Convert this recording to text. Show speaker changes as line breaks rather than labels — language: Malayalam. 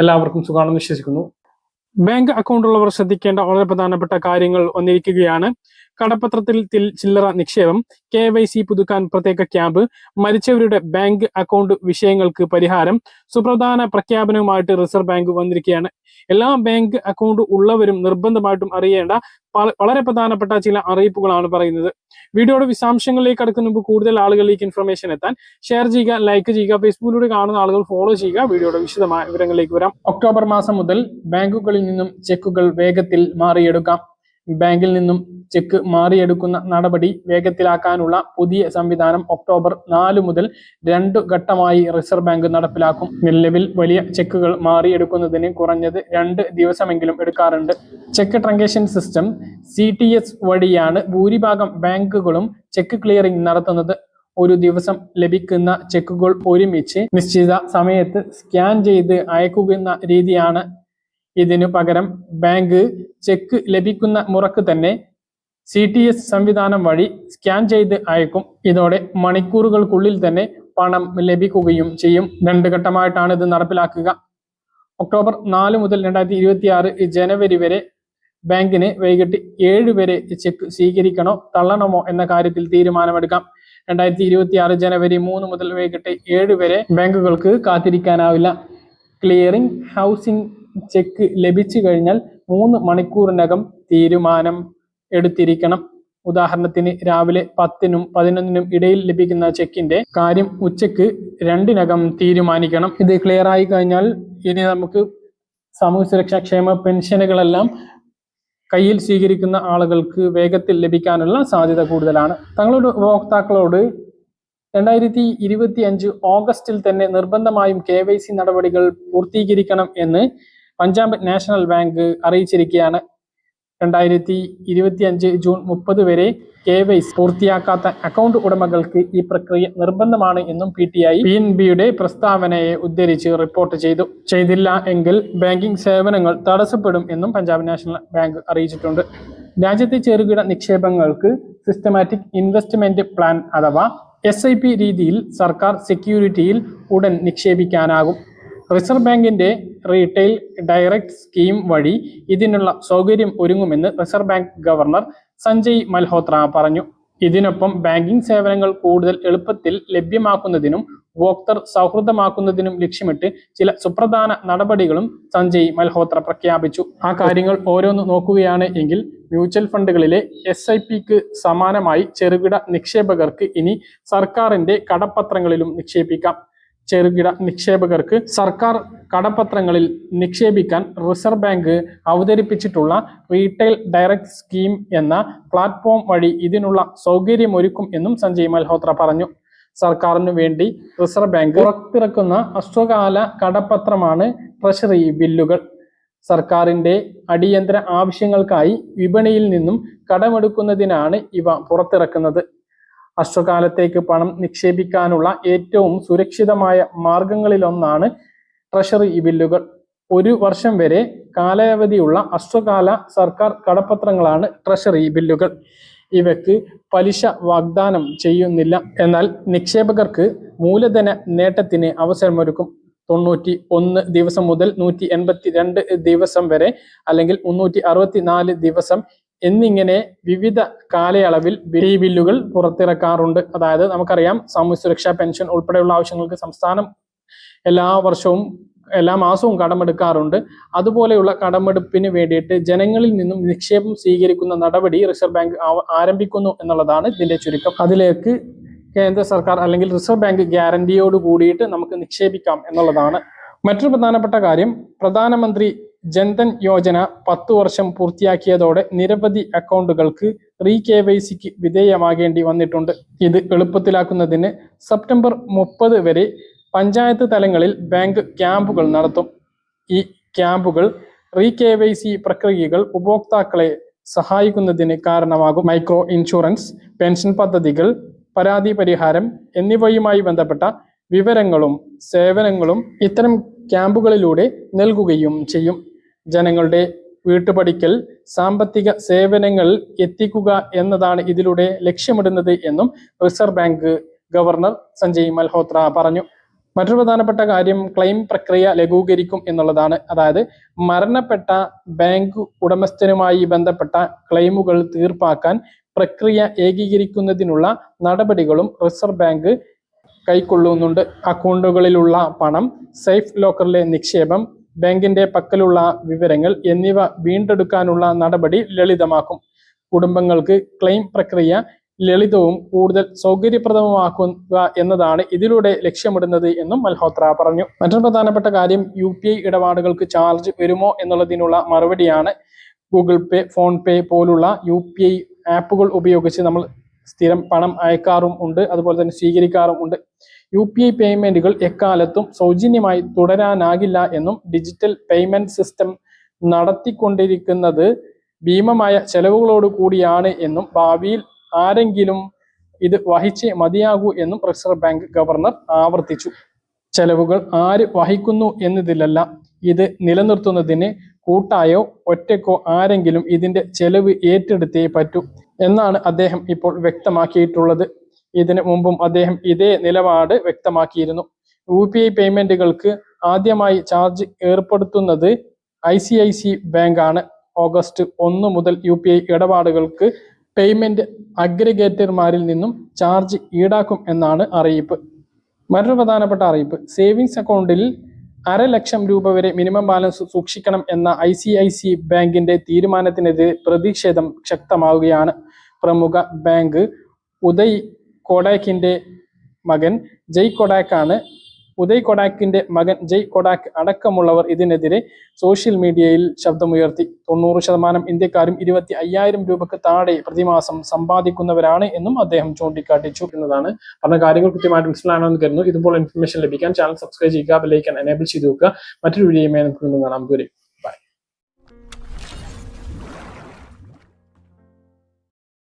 എല്ലാവർക്കും സുഖമാണെന്ന് വിശ്വസിക്കുന്നു. ബാങ്ക് അക്കൗണ്ട് ഉള്ളവർ ശ്രദ്ധിക്കേണ്ട വളരെ പ്രധാനപ്പെട്ട കാര്യങ്ങൾ വന്നിരിക്കുകയാണ്. കടപ്പത്രത്തിൽ തിൽ- ചില്ലറ നിക്ഷേപം കെ വൈ സി പുതുക്കാൻ പ്രത്യേക ക്യാമ്പ് മരിച്ചവരുടെ ബാങ്ക് അക്കൗണ്ട് വിഷയങ്ങൾക്ക് പരിഹാരം സുപ്രധാന പ്രഖ്യാപനവുമായിട്ട് റിസർവ് ബാങ്ക് വന്നിരിക്കുകയാണ്. എല്ലാ ബാങ്ക് അക്കൗണ്ട് ഉള്ളവരും നിർബന്ധമായിട്ടും അറിയേണ്ട വളരെ പ്രധാനപ്പെട്ട ചില അറിയിപ്പുകളാണ് പറയുന്നത്. വീഡിയോയുടെ വിശദാംശങ്ങളിലേക്ക് കടക്കുന്ന മുമ്പ് കൂടുതൽ ആളുകളിലേക്ക് ഇൻഫർമേഷൻ എത്താൻ ഷെയർ ചെയ്യുക ലൈക്ക് ചെയ്യുക ഫേസ്ബുക്കിലൂടെ കാണുന്ന ആളുകൾ ഫോളോ ചെയ്യുക. വീഡിയോയുടെ വിശദമായ വിവരങ്ങളിലേക്ക് വരാം. ഒക്ടോബർ മാസം മുതൽ ബാങ്കുകളിൽ നിന്നും ചെക്കുകൾ വേഗത്തിൽ മാറിയെടുക്കാം. ബാങ്കിൽ നിന്നും ചെക്ക് മാറിയെടുക്കുന്ന നടപടി വേഗത്തിലാക്കാനുള്ള പുതിയ സംവിധാനം ഒക്ടോബർ നാല് മുതൽ രണ്ടു ഘട്ടമായി റിസർവ് ബാങ്ക് നടപ്പിലാക്കും. നിലവിൽ വലിയ ചെക്കുകൾ മാറിയെടുക്കുന്നതിന് കുറഞ്ഞത് രണ്ട് ദിവസമെങ്കിലും എടുക്കാറുണ്ട്. ചെക്ക് ട്രങ്കേഷൻ സിസ്റ്റം സി വഴിയാണ് ഭൂരിഭാഗം ബാങ്കുകളും ചെക്ക് ക്ലിയറിംഗ് നടത്തുന്നത്. ഒരു ദിവസം ലഭിക്കുന്ന ചെക്കുകൾ ഒരുമിച്ച് നിശ്ചിത സമയത്ത് സ്കാൻ ചെയ്ത് അയക്കുന്ന രീതിയാണ് ഇതിനു പകരം ബാങ്ക് ചെക്ക് ലഭിക്കുന്ന മുറക്ക് തന്നെ സി ടി എസ് സംവിധാനം വഴി സ്കാൻ ചെയ്ത് അയക്കും. ഇതോടെ മണിക്കൂറുകൾക്കുള്ളിൽ തന്നെ പണം ലഭിക്കുകയും ചെയ്യും. രണ്ട് ഘട്ടമായിട്ടാണ് ഇത് നടപ്പിലാക്കുക. ഒക്ടോബർ നാല് മുതൽ രണ്ടായിരത്തി ഇരുപത്തി ആറ് ജനുവരി വരെ ബാങ്കിന് വൈകിട്ട് ഏഴ് വരെ ചെക്ക് സ്വീകരിക്കണോ തള്ളണമോ എന്ന കാര്യത്തിൽ തീരുമാനമെടുക്കാം. രണ്ടായിരത്തി ഇരുപത്തി ആറ് ജനുവരി മൂന്ന് മുതൽ വൈകിട്ട് ഏഴ് വരെ ബാങ്കുകൾക്ക് കാത്തിരിക്കാനാവില്ല. ക്ലിയറിംഗ് ഹൗസിംഗ് ചെക്ക് ലഭിച്ചു കഴിഞ്ഞാൽ മൂന്ന് മണിക്കൂറിനകം തീരുമാനം എടുത്തിരിക്കണം. ഉദാഹരണത്തിന് രാവിലെ പത്തിനും പതിനൊന്നിനും ഇടയിൽ ലഭിക്കുന്ന ചെക്കിന്റെ കാര്യം ഉച്ചയ്ക്ക് രണ്ടിനകം തീരുമാനിക്കണം. ഇത് ക്ലിയർ ആയി കഴിഞ്ഞാൽ ഇനി നമുക്ക് സാമൂഹ്യ സുരക്ഷാ ക്ഷേമ പെൻഷനുകളെല്ലാം കയ്യിൽ സ്വീകരിക്കുന്ന ആളുകൾക്ക് വേഗത്തിൽ ലഭിക്കാനുള്ള സാധ്യത കൂടുതലാണ്. തങ്ങളുടെ ഉപഭോക്താക്കളോട് രണ്ടായിരത്തി ഇരുപത്തി അഞ്ച് ഓഗസ്റ്റിൽ തന്നെ നിർബന്ധമായും കെ വൈ സി നടപടികൾ പൂർത്തീകരിക്കണം എന്ന് പഞ്ചാബ് നാഷണൽ ബാങ്ക് അറിയിച്ചിരിക്കുകയാണ്. രണ്ടായിരത്തി ഇരുപത്തി അഞ്ച് ജൂൺ മുപ്പത് വരെ കെ വൈ പൂർത്തിയാക്കാത്ത അക്കൗണ്ട് ഉടമകൾക്ക് ഈ പ്രക്രിയ നിർബന്ധമാണ് എന്നും P T I P N ബിയുടെ പ്രസ്താവനയെ ഉദ്ധരിച്ച് റിപ്പോർട്ട് ചെയ്തു. ചെയ്തില്ല എങ്കിൽ ബാങ്കിംഗ് സേവനങ്ങൾ തടസ്സപ്പെടും എന്നും പഞ്ചാബ് നാഷണൽ ബാങ്ക് അറിയിച്ചിട്ടുണ്ട്. രാജ്യത്തെ ചെറുകിട നിക്ഷേപങ്ങൾക്ക് സിസ്റ്റമാറ്റിക് ഇൻവെസ്റ്റ്മെന്റ് പ്ലാൻ അഥവാ എസ് ഐ പി രീതിയിൽ സർക്കാർ സെക്യൂരിറ്റിയിൽ ഉടൻ നിക്ഷേപിക്കാനാകും. റിസർവ് ബാങ്കിന്റെ റീറ്റെയിൽ ഡയറക്ട് സ്കീം വഴി ഇതിനുള്ള സൗകര്യം ഒരുങ്ങുമെന്ന് reserve bank governor Sanjay Malhotra പറഞ്ഞു. ഇതിനൊപ്പം ബാങ്കിംഗ് സേവനങ്ങൾ കൂടുതൽ എളുപ്പത്തിൽ ലഭ്യമാക്കുന്നതിനും ഉപഭോക്തർ സൗഹൃദമാക്കുന്നതിനും ലക്ഷ്യമിട്ട് ചില സുപ്രധാന നടപടികളും സഞ്ജയ് മൽഹോത്ര പ്രഖ്യാപിച്ചു. ആ കാര്യങ്ങൾ ഓരോന്ന് നോക്കുകയാണ് എങ്കിൽ മ്യൂച്വൽ ഫണ്ടുകളിലെ എസ് ഐ പിക്ക് സമാനമായി ചെറുകിട നിക്ഷേപകർക്ക് ഇനി സർക്കാരിന്റെ കടപ്പത്രങ്ങളിലും നിക്ഷേപിക്കാം. ചെറുകിട നിക്ഷേപകർക്ക് സർക്കാർ കടപത്രങ്ങളിൽ നിക്ഷേപിക്കാൻ റിസർവ് ബാങ്ക് അവതരിപ്പിച്ചിട്ടുള്ള റീറ്റെയിൽ ഡയറക്റ്റ് സ്കീം എന്ന പ്ലാറ്റ്ഫോം വഴി ഇതിനുള്ള സൗകര്യമൊരുക്കും എന്നും സഞ്ജയ് മൽഹോത്ര പറഞ്ഞു. സർക്കാരിനു വേണ്ടി റിസർവ് ബാങ്ക് പുറത്തിറക്കുന്ന അശ്വകാല കടപത്രമാണ് ട്രഷറി ബില്ലുകൾ. സർക്കാരിന്റെ അടിയന്തര ആവശ്യങ്ങൾക്കായി വിപണിയിൽ നിന്നും കടമെടുക്കുന്നതിനാണ് ഇവ പുറത്തിറക്കുന്നത്. അശ്വകാലത്തേക്ക് പണം നിക്ഷേപിക്കാനുള്ള ഏറ്റവും സുരക്ഷിതമായ മാർഗങ്ങളിലൊന്നാണ് ട്രഷറി ബില്ലുകൾ. ഒരു വർഷം വരെ കാലാവധിയുള്ള അശ്വകാല സർക്കാർ കടപ്പത്രങ്ങളാണ് ട്രഷറി ബില്ലുകൾ. ഇവയ്ക്ക് പലിശ വാഗ്ദാനം ചെയ്യുന്നില്ല. എന്നാൽ നിക്ഷേപകർക്ക് മൂലധന നേട്ടത്തിന് അവസരമൊരുക്കും. തൊണ്ണൂറ്റി ഒന്ന് ദിവസം മുതൽ നൂറ്റി എൺപത്തി രണ്ട് ദിവസം വരെ അല്ലെങ്കിൽ മുന്നൂറ്റി അറുപത്തി നാല് ദിവസം എന്നിങ്ങനെ വിവിധ കാലയളവിൽ ഈ ബില്ലുകൾ പുറത്തിറക്കാറുണ്ട്. അതായത് നമുക്കറിയാം സാമൂഹ്യ സുരക്ഷാ പെൻഷൻ ഉൾപ്പെടെയുള്ള ആവശ്യങ്ങൾക്ക് സംസ്ഥാനം എല്ലാ വർഷവും എല്ലാ മാസവും കടമെടുക്കാറുണ്ട്. അതുപോലെയുള്ള കടമെടുപ്പിന് വേണ്ടിയിട്ട് ജനങ്ങളിൽ നിന്നും നിക്ഷേപം സ്വീകരിക്കുന്ന നടപടി റിസർവ് ബാങ്ക് ആരംഭിക്കുന്നു എന്നുള്ളതാണ് ഇതിന്റെ ചുരുക്കം. അതിലേക്ക് കേന്ദ്ര സർക്കാർ അല്ലെങ്കിൽ റിസർവ് ബാങ്ക് ഗ്യാരണ്ടിയോട് കൂടിയിട്ട് നമുക്ക് നിക്ഷേപിക്കാം എന്നുള്ളതാണ്. മറ്റൊരു പ്രധാനപ്പെട്ട കാര്യം പ്രധാനമന്ത്രി ജൻധൻ യോജന പത്തു വർഷം പൂർത്തിയാക്കിയതോടെ നിരവധി അക്കൗണ്ടുകൾക്ക് റീ കെ വൈ സിക്ക് വിധേയമാകേണ്ടി വന്നിട്ടുണ്ട്. ഇത് എളുപ്പത്തിലാക്കുന്നതിന് സെപ്റ്റംബർ മുപ്പത് വരെ പഞ്ചായത്ത് തലങ്ങളിൽ ബാങ്ക് ക്യാമ്പുകൾ നടത്തും. ഈ ക്യാമ്പുകൾ റീ കെ വൈ സി പ്രക്രിയകൾ ഉപഭോക്താക്കളെ സഹായിക്കുന്നതിന് കാരണമാകും. മൈക്രോ ഇൻഷുറൻസ് പെൻഷൻ പദ്ധതികൾ പരാതി പരിഹാരം എന്നിവയുമായി ബന്ധപ്പെട്ട വിവരങ്ങളും സേവനങ്ങളും ഇത്തരം ക്യാമ്പുകളിലൂടെ നൽകുകയും ചെയ്യും. ജനങ്ങളുടെ വീട്ടുപടിക്കൽ സാമ്പത്തിക സേവനങ്ങൾ എത്തിക്കുക എന്നതാണ് ഇതിലൂടെ ലക്ഷ്യമിടുന്നത് എന്നും reserve bank governor Sanjay Malhotra പറഞ്ഞു. മറ്റൊരു പ്രധാനപ്പെട്ട കാര്യം ക്ലെയിം പ്രക്രിയ ലഘൂകരിക്കും എന്നുള്ളതാണ്. അതായത് മരണപ്പെട്ട ബാങ്ക് ഉടമസ്ഥനുമായി ബന്ധപ്പെട്ട ക്ലെയിമുകൾ തീർപ്പാക്കാൻ പ്രക്രിയ ഏകീകരിക്കുന്നതിനുള്ള നടപടികളും റിസർവ് ബാങ്ക് കൈക്കൊള്ളുന്നുണ്ട്. അക്കൗണ്ടുകളിലുള്ള പണം സേഫ് ലോക്കറിലെ നിക്ഷേപം ബാങ്കിന്റെ പക്കലുള്ള വിവരങ്ങൾ എന്നിവ വീണ്ടെടുക്കാനുള്ള നടപടി ലളിതമാക്കും. കുടുംബങ്ങൾക്ക് ക്ലെയിം പ്രക്രിയ ലളിതവും കൂടുതൽ സൗകര്യപ്രദവുമാക്കുക എന്നതാണ് ഇതിലൂടെ ലക്ഷ്യമിടുന്നത് എന്നും മൽഹോത്ര പറഞ്ഞു. മറ്റൊരു പ്രധാനപ്പെട്ട കാര്യം യു പി ഐ ഇടപാടുകൾക്ക് ചാർജ് വരുമോ എന്നുള്ളതിനുള്ള മറുപടിയാണ് ഗൂഗിൾ പേ ഫോൺ പേ പോലുള്ള യു പി ഐ ആപ്പുകൾ ഉപയോഗിച്ച് നമ്മൾ സ്ഥിരം പണം അയക്കാറും ഉണ്ട്. അതുപോലെ തന്നെ സ്വീകരിക്കാറും ഉണ്ട്. യു പി ഐ പേയ്മെന്റുകൾ എക്കാലത്തും സൗജന്യമായി തുടരാനാകില്ല എന്നും ഡിജിറ്റൽ പേയ്മെന്റ് സിസ്റ്റം നടത്തിക്കൊണ്ടിരിക്കുന്നത് ഭീമമായ ചെലവുകളോട് കൂടിയാണ് എന്നും ഭാവിയിൽ ആരെങ്കിലും ഇത് വഹിച്ചേ മതിയാകൂ എന്നും റിസർവ് ബാങ്ക് ഗവർണർ ആവർത്തിച്ചു. ചെലവുകൾ ആര് വഹിക്കുന്നു എന്നതിലല്ല ഇത് നിലനിർത്തുന്നതിന് കൂട്ടായോ ഒറ്റക്കോ ആരെങ്കിലും ഇതിന്റെ ചെലവ് ഏറ്റെടുത്തേ പറ്റൂ. എന്നാണ് അദ്ദേഹം ഇപ്പോൾ വ്യക്തമാക്കിയിട്ടുള്ളത്. ഇതിനു മുമ്പും അദ്ദേഹം ഇതേ നിലപാട് വ്യക്തമാക്കിയിരുന്നു. യു പി ഐ പേയ്മെന്റുകൾക്ക് ആദ്യമായി ചാർജ് ഏർപ്പെടുത്തുന്നത് I C I C bank ആണ് ഓഗസ്റ്റ് ഒന്ന് മുതൽ യു പി ഐ ഇടപാടുകൾക്ക് പേയ്മെന്റ് അഗ്രിഗേറ്റർമാരിൽ നിന്നും ചാർജ് ഈടാക്കും എന്നാണ് അറിയിപ്പ്. മറ്റൊരു പ്രധാനപ്പെട്ട അറിയിപ്പ്. സേവിങ്സ് അക്കൗണ്ടിൽ അര ലക്ഷം രൂപ വരെ മിനിമം ബാലൻസ് സൂക്ഷിക്കണം എന്ന ഐ സി ഐ സി ബാങ്കിന്റെ തീരുമാനത്തിനെതിരെ പ്രതിഷേധം ശക്തമാവുകയാണ്. പ്രമുഖ ബാങ്ക് ഉദയ് കൊടാക്കിന്റെ മകൻ ജയ് കൊഡാക്കാണ് ഉദയ് കൊഡാക്കിന്റെ മകൻ ജയ് കൊഡാക്ക് അടക്കമുള്ളവർ ഇതിനെതിരെ സോഷ്യൽ മീഡിയയിൽ ശബ്ദമുയർത്തി. തൊണ്ണൂറ് ശതമാനം ഇന്ത്യക്കാരും ഇരുപത്തി അയ്യായിരം രൂപക്ക് താഴെ പ്രതിമാസം സമ്പാദിക്കുന്നവരാണ് എന്നും അദ്ദേഹം ചൂണ്ടിക്കാട്ടിച്ചു. എന്നതാണ്. പറഞ്ഞ കാര്യങ്ങൾ കൃത്യമായിട്ട് മനസ്സിലാണെന്ന് കരുതുന്നു. ഇതുപോലെ ഇൻഫർമേഷൻ ലഭിക്കാൻ ചാനൽ സബ്സ്ക്രൈബ് ചെയ്യുക ബെല്ലൈക്കൻ എനേബിൾ ചെയ്ത് വെക്കുക. മറ്റൊരു വീഡിയോയുമായി നമുക്ക് കാണാം. ദൂരെ